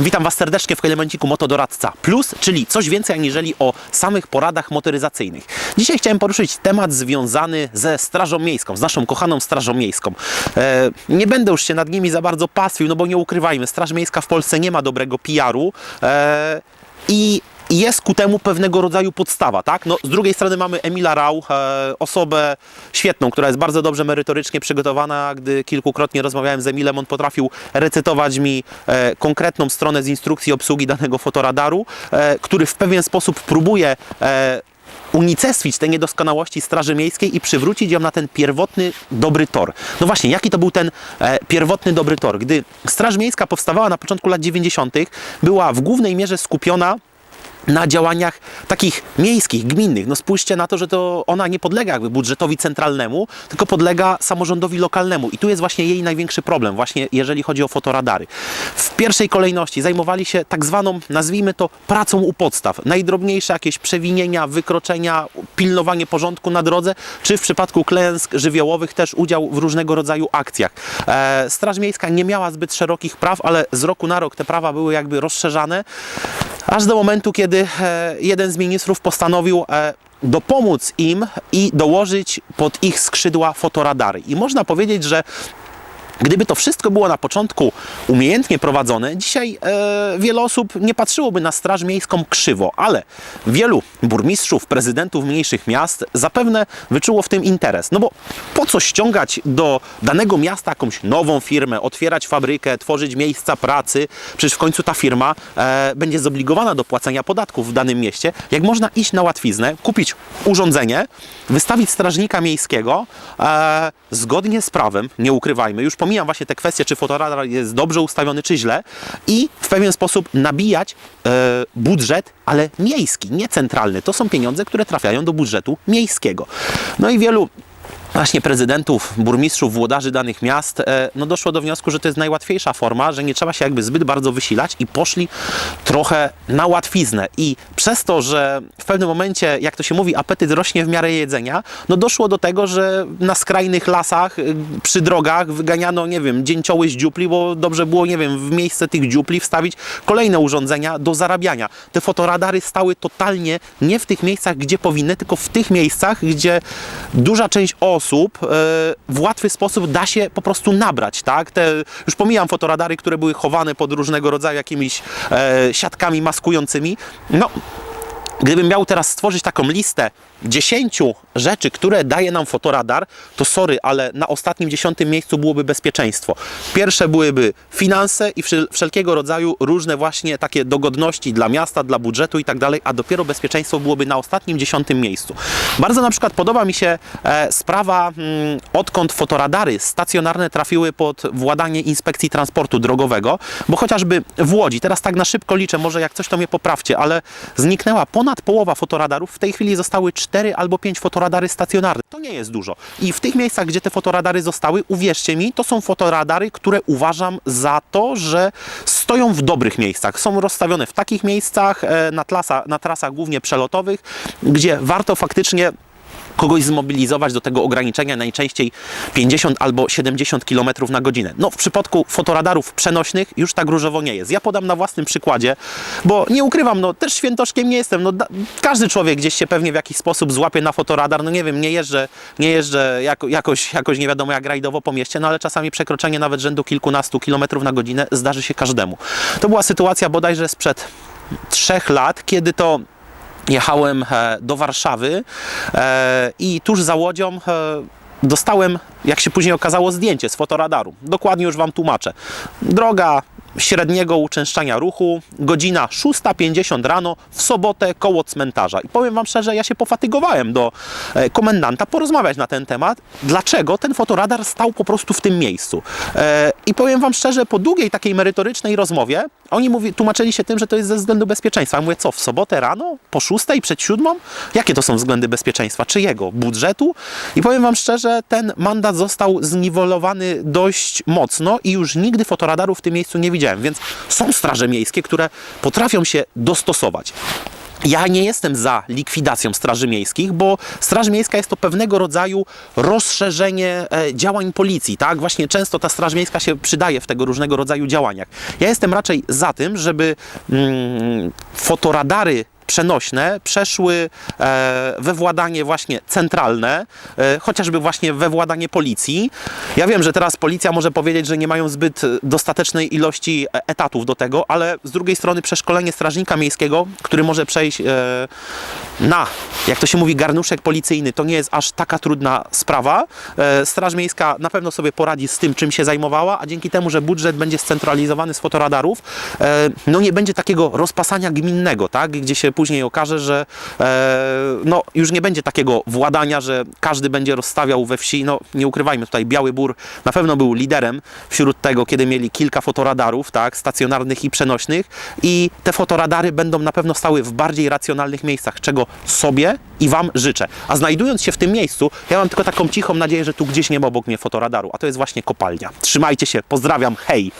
Witam Was serdecznie w elemenciku Motodoradca Plus, czyli coś więcej aniżeli o samych poradach motoryzacyjnych. Dzisiaj chciałem poruszyć temat związany ze Strażą Miejską, z naszą kochaną Strażą Miejską. E, nie będę już się nad nimi za bardzo pastwił, no bo nie ukrywajmy, Straż Miejska w Polsce nie ma dobrego PR-u e, i jest ku temu pewnego rodzaju podstawa, tak? No, z drugiej strony mamy Emila Rau, e, osobę świetną, która jest bardzo dobrze merytorycznie przygotowana. Gdy kilkukrotnie rozmawiałem z Emilem, on potrafił recytować mi e, konkretną stronę z instrukcji obsługi danego fotoradaru, e, który w pewien sposób próbuje e, unicestwić te niedoskonałości Straży Miejskiej i przywrócić ją na ten pierwotny, dobry tor. No właśnie, jaki to był ten e, pierwotny, dobry tor? Gdy Straż Miejska powstawała na początku lat 90., była w głównej mierze skupiona na działaniach takich miejskich, gminnych. No spójrzcie na to, że to ona nie podlega jakby budżetowi centralnemu, tylko podlega samorządowi lokalnemu. I tu jest właśnie jej największy problem, właśnie jeżeli chodzi o fotoradary. W pierwszej kolejności zajmowali się tak zwaną, nazwijmy to, pracą u podstaw. Najdrobniejsze jakieś przewinienia, wykroczenia, pilnowanie porządku na drodze, czy w przypadku klęsk żywiołowych też udział w różnego rodzaju akcjach. E, Straż Miejska nie miała zbyt szerokich praw, ale z roku na rok te prawa były jakby rozszerzane. Aż do momentu, kiedy e, jeden z ministrów postanowił e, dopomóc im i dołożyć pod ich skrzydła fotoradary. I można powiedzieć, że Gdyby to wszystko było na początku umiejętnie prowadzone, dzisiaj e, wiele osób nie patrzyłoby na Straż Miejską krzywo, ale wielu burmistrzów, prezydentów mniejszych miast zapewne wyczuło w tym interes. No bo po co ściągać do danego miasta jakąś nową firmę, otwierać fabrykę, tworzyć miejsca pracy? Przecież w końcu ta firma e, będzie zobligowana do płacenia podatków w danym mieście. Jak można iść na łatwiznę, kupić urządzenie, wystawić strażnika miejskiego e, zgodnie z prawem, nie ukrywajmy, już pomijam właśnie te kwestie, czy fotoradar jest dobrze ustawiony, czy źle i w pewien sposób nabijać e, budżet, ale miejski, nie centralny. To są pieniądze, które trafiają do budżetu miejskiego. No i wielu właśnie prezydentów, burmistrzów, włodarzy danych miast, e, no doszło do wniosku, że to jest najłatwiejsza forma, że nie trzeba się jakby zbyt bardzo wysilać i poszli trochę na łatwiznę. I przez to, że w pewnym momencie, jak to się mówi, apetyt rośnie w miarę jedzenia, no doszło do tego, że na skrajnych lasach, y, przy drogach wyganiano, nie wiem, dzięcioły z dziupli, bo dobrze było, nie wiem, w miejsce tych dziupli wstawić kolejne urządzenia do zarabiania. Te fotoradary stały totalnie nie w tych miejscach, gdzie powinny, tylko w tych miejscach, gdzie duża część osób e, w łatwy sposób da się po prostu nabrać, tak? Te, już pomijam fotoradary, które były chowane pod różnego rodzaju jakimiś e, siatkami maskującymi. No, Gdybym miał teraz stworzyć taką listę 10 rzeczy, które daje nam fotoradar, to sorry, ale na ostatnim dziesiątym miejscu byłoby bezpieczeństwo. Pierwsze byłyby finanse i wszel- wszelkiego rodzaju różne właśnie takie dogodności dla miasta, dla budżetu i tak dalej, a dopiero bezpieczeństwo byłoby na ostatnim dziesiątym miejscu. Bardzo na przykład podoba mi się e, sprawa, mm, odkąd fotoradary stacjonarne trafiły pod władanie Inspekcji Transportu Drogowego, bo chociażby w Łodzi, teraz tak na szybko liczę, może jak coś to mnie poprawcie, ale zniknęła ponad połowa fotoradarów, w tej chwili zostały 4 albo 5 fotoradary stacjonarne. To nie jest dużo. I w tych miejscach, gdzie te fotoradary zostały, uwierzcie mi, to są fotoradary, które uważam za to, że stoją w dobrych miejscach. Są rozstawione w takich miejscach, e, na, trasa, na trasach głównie przelotowych, gdzie warto faktycznie kogoś zmobilizować do tego ograniczenia najczęściej 50 albo 70 km na godzinę. No w przypadku fotoradarów przenośnych już tak różowo nie jest. Ja podam na własnym przykładzie, bo nie ukrywam, no też świętoszkiem nie jestem. No, da, każdy człowiek gdzieś się pewnie w jakiś sposób złapie na fotoradar. No nie wiem, nie jeżdżę, nie jeżdżę jako, jakoś, jakoś nie wiadomo jak rajdowo po mieście, no ale czasami przekroczenie nawet rzędu kilkunastu kilometrów na godzinę zdarzy się każdemu. To była sytuacja bodajże sprzed trzech lat, kiedy to jechałem e, do Warszawy e, i tuż za łodzią e, dostałem, jak się później okazało, zdjęcie z fotoradaru. Dokładnie już Wam tłumaczę. Droga średniego uczęszczania ruchu, godzina 6.50 rano w sobotę koło cmentarza. I powiem Wam szczerze, ja się pofatygowałem do e, komendanta porozmawiać na ten temat, dlaczego ten fotoradar stał po prostu w tym miejscu. E, I powiem Wam szczerze, po długiej takiej merytorycznej rozmowie, oni mówi, tłumaczyli się tym, że to jest ze względu bezpieczeństwa. Ja mówię, co, w sobotę rano? Po szóstej? Przed siódmą? Jakie to są względy bezpieczeństwa? Czyjego? Budżetu? I powiem Wam szczerze, ten mandat został zniwelowany dość mocno i już nigdy fotoradarów w tym miejscu nie widziałem, więc są straże miejskie, które potrafią się dostosować. Ja nie jestem za likwidacją Straży Miejskich, bo Straż Miejska jest to pewnego rodzaju rozszerzenie e, działań policji, tak? Właśnie często ta Straż Miejska się przydaje w tego różnego rodzaju działaniach. Ja jestem raczej za tym, żeby mm, fotoradary przenośne przeszły e, we władanie właśnie centralne, e, chociażby właśnie we władanie policji. Ja wiem, że teraz policja może powiedzieć, że nie mają zbyt dostatecznej ilości e, etatów do tego, ale z drugiej strony przeszkolenie strażnika miejskiego, który może przejść na, jak to się mówi, garnuszek policyjny, to nie jest aż taka trudna sprawa. Straż Miejska na pewno sobie poradzi z tym, czym się zajmowała, a dzięki temu, że budżet będzie scentralizowany z fotoradarów, no nie będzie takiego rozpasania gminnego, tak? gdzie się później okaże, że e, no, już nie będzie takiego władania, że każdy będzie rozstawiał we wsi, no nie ukrywajmy tutaj, Biały Bór na pewno był liderem wśród tego, kiedy mieli kilka fotoradarów, tak, stacjonarnych i przenośnych i te fotoradary będą na pewno stały w bardziej racjonalnych miejscach, czego sobie i Wam życzę. A znajdując się w tym miejscu, ja mam tylko taką cichą nadzieję, że tu gdzieś nie ma obok mnie fotoradaru, a to jest właśnie kopalnia. Trzymajcie się, pozdrawiam, hej!